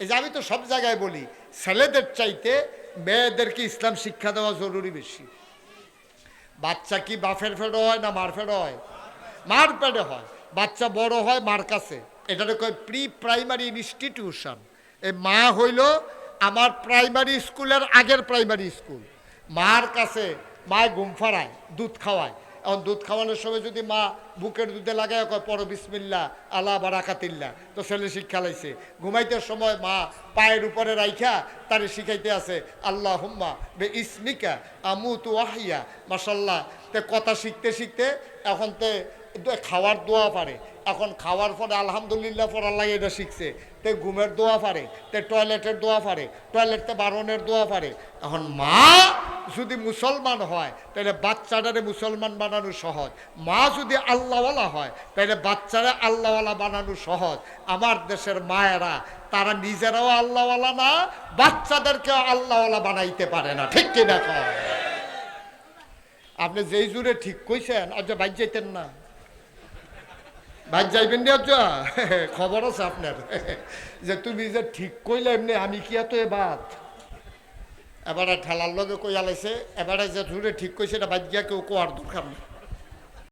এই যে আমি তো সব জায়গায় বলি, ছেলেদের চাইতে মেয়েদেরকে ইসলাম শিক্ষা দেওয়া জরুরি বেশি। বাচ্চা কি বাফের ফেডে হয় না মার ফেডে হয়? মার পেডে হয়। বাচ্চা বড় হয় মার কাছে। এটাকে কয় প্রি প্রাইমারি ইনস্টিটিউশন। এই মা হইল আমার প্রাইমারি স্কুলের আগের প্রাইমারি স্কুল। মার কাছে মায় ঘুম ফাড়ায়, দুধ খাওয়ায়। এখন দুধ খাওয়ানোর সময় যদি মা বুকের দুধে লাগায়, কয় পর বিসমিল্লা আল্লাহ বারাকাতিল্লা তো ছেলে শিক্ষা লাইছে। ঘুমাইতে সময় মা পায়ের উপরে রাইখা তারে শিখাইতে আছে আল্লাহ হুম্মা বে ইসমিকা আমু তু আহিয়া মাসাল্লাহ তে কথা শিখতে শিখতে এখন তে খাওয়ার দোয়া পারে। এখন খাওয়ার পরে আলহামদুলিল্লাহ পর আল্লাহ এটা শিখছে। তে ঘুমের দোয়া পারে, তে টয়লেটের দোয়া পারে টয়লেটতে বারণের দোয়া পারে। এখন মা যদি মুসলমান হয়, তাহলে বাচ্চাটারে মুসলমান বানানো সহজ। মা যদি আল্লাহওয়ালা হয়, তাহলে বাচ্চারা আল্লাহওয়ালা বানানো সহজ। আমার দেশের মায়েরা, তারা নিজেরাও আল্লাহওয়ালা না, বাচ্চাদেরকেও আল্লাহওয়ালা বানাইতে পারে না। ঠিক কিনা কয়? আপনি যেই জুড়ে ঠিক কইছেন, আজ বাইর যাইতেন না। বাইর যাইবেন নি আজ? খবর আছে আপনার। যে তুমি যে ঠিক কইলে, এমনি আমি কি এত এবার এবারে ঠেলার লগে কই আলাইছে এবারে যে ধরে ঠিক কইছে, এটা বাদ গিয়া কেউ কোয়ার দরকার নেই।